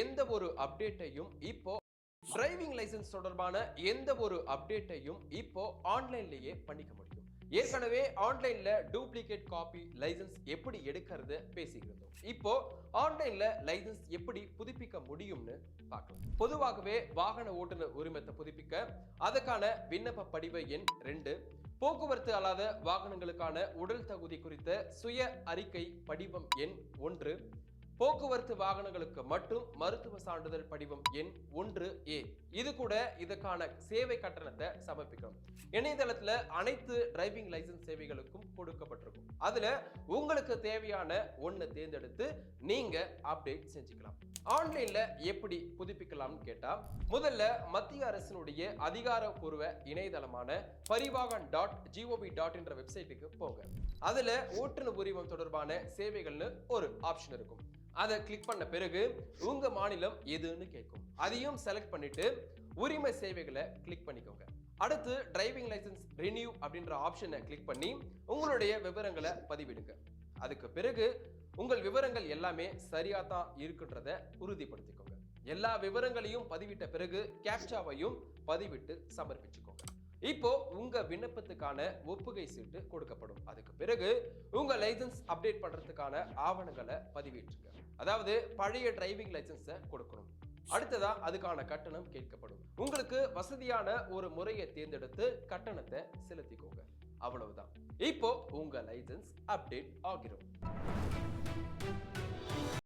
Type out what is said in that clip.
எந்த ஒரு அப்டேட்டையும் இப்போ டிரைவிங் லைசென்ஸ் தொடர்பான எந்த ஒரு அப்டேட்டையும் இப்போ ஆன்லைன்லேயே பண்ணிக்க முடியும். ஏற்கனவே ஆன்லைன்ல டூப்ளிகேட் காப்பி லைசென்ஸ் எப்படி எடுக்கிறது பேசிக்கிறோம் இப்போ ஆன்லைன்ல லைசன்ஸ் எப்படி புதுப்பிக்க முடியும்னு பார்க்கலாம். பொதுவாகவே வாகன ஓட்டுநர் உரிமத்தை புதுப்பிக்க அதுக்கான விண்ணப்ப படிவ எண் ரெண்டு போக்குவரத்து அல்லாத வாகனங்களுக்கான உடல் தகுதி குறித்த சுய அறிக்கை படிவம் எண் ஒன்று போக்குவரத்து வாகனங்களுக்கு மட்டும் மருத்துவ சான்றிதழ் படிவம் எண் ஒன்று ஏ. இது கூட இதுக்கான சேவை கட்டணத்தை சமர்ப்பிக்கணும் இணையதளத்துல அனைத்து டிரைவிங் லைசென்ஸ் சேவைகளுக்கும் கொடுக்கப்பட்டிருக்கும். அதுல உங்களுக்கு தேவையான ஒண்ணு தேர்ந்தெடுத்து நீங்க அப்டேட் செஞ்சுக்கலாம். ஆன்லைன்ல எப்படி புதுப்பிக்கலாம்னு கேட்டா முதல்ல மத்திய அரசினுடைய அதிகாரப்பூர்வ இணையதளமான பரிவாகன் டாட் ஜிஓபி டாட் என்ற வெப்சைட்டுக்கு போங்க. அதுல ஓட்டுநர் உரிமம் தொடர்பான சேவைகள்னு ஒரு ஆப்ஷன் இருக்கும். அதை கிளிக் பண்ண பிறகு உங்க மாநிலம் எதுன்னு கேட்கும். அதையும் செலக்ட் பண்ணிட்டு உரிமை சேவைகளை கிளிக் பண்ணிக்கோங்க. அடுத்து டிரைவிங் லைசன்ஸ் ரினியூ அப்படின்ற ஆப்ஷனை கிளிக் பண்ணி உங்களுடைய விவரங்களை பதிவிடுங்க. அதுக்கு பிறகு உங்கள் விவரங்கள் எல்லாமே சரியா தான் இருக்குன்றத உறுதிப்படுத்திக்கோங்க. எல்லா விவரங்களையும் பதிவிட்ட பிறகு கேப்சாவையும் பதிவிட்டு சமர்ப்பிச்சுக்கோங்க. இப்போ உங்க விண்ணப்பத்துக்கான ஒப்புகை சீட்டு கொடுக்கப்படும். அதுக்கு பிறகு உங்க லைசன்ஸ் அப்டேட் பண்றதுக்கான ஆவணங்களை பதிவிட்டுருங்க. அதாவது பழைய டிரைவிங் லைசன்ஸை கொடுக்கணும். அடுத்ததா அதுக்கான கட்டணம் கேட்கப்படும். உங்களுக்கு வசதியான ஒரு முறையை தேர்ந்தெடுத்து கட்டணத்தை செலுத்திக்கோங்க. அவ்வளவுதான். இப்போ உங்க லைசன்ஸ் அப்டேட் ஆகிரும்.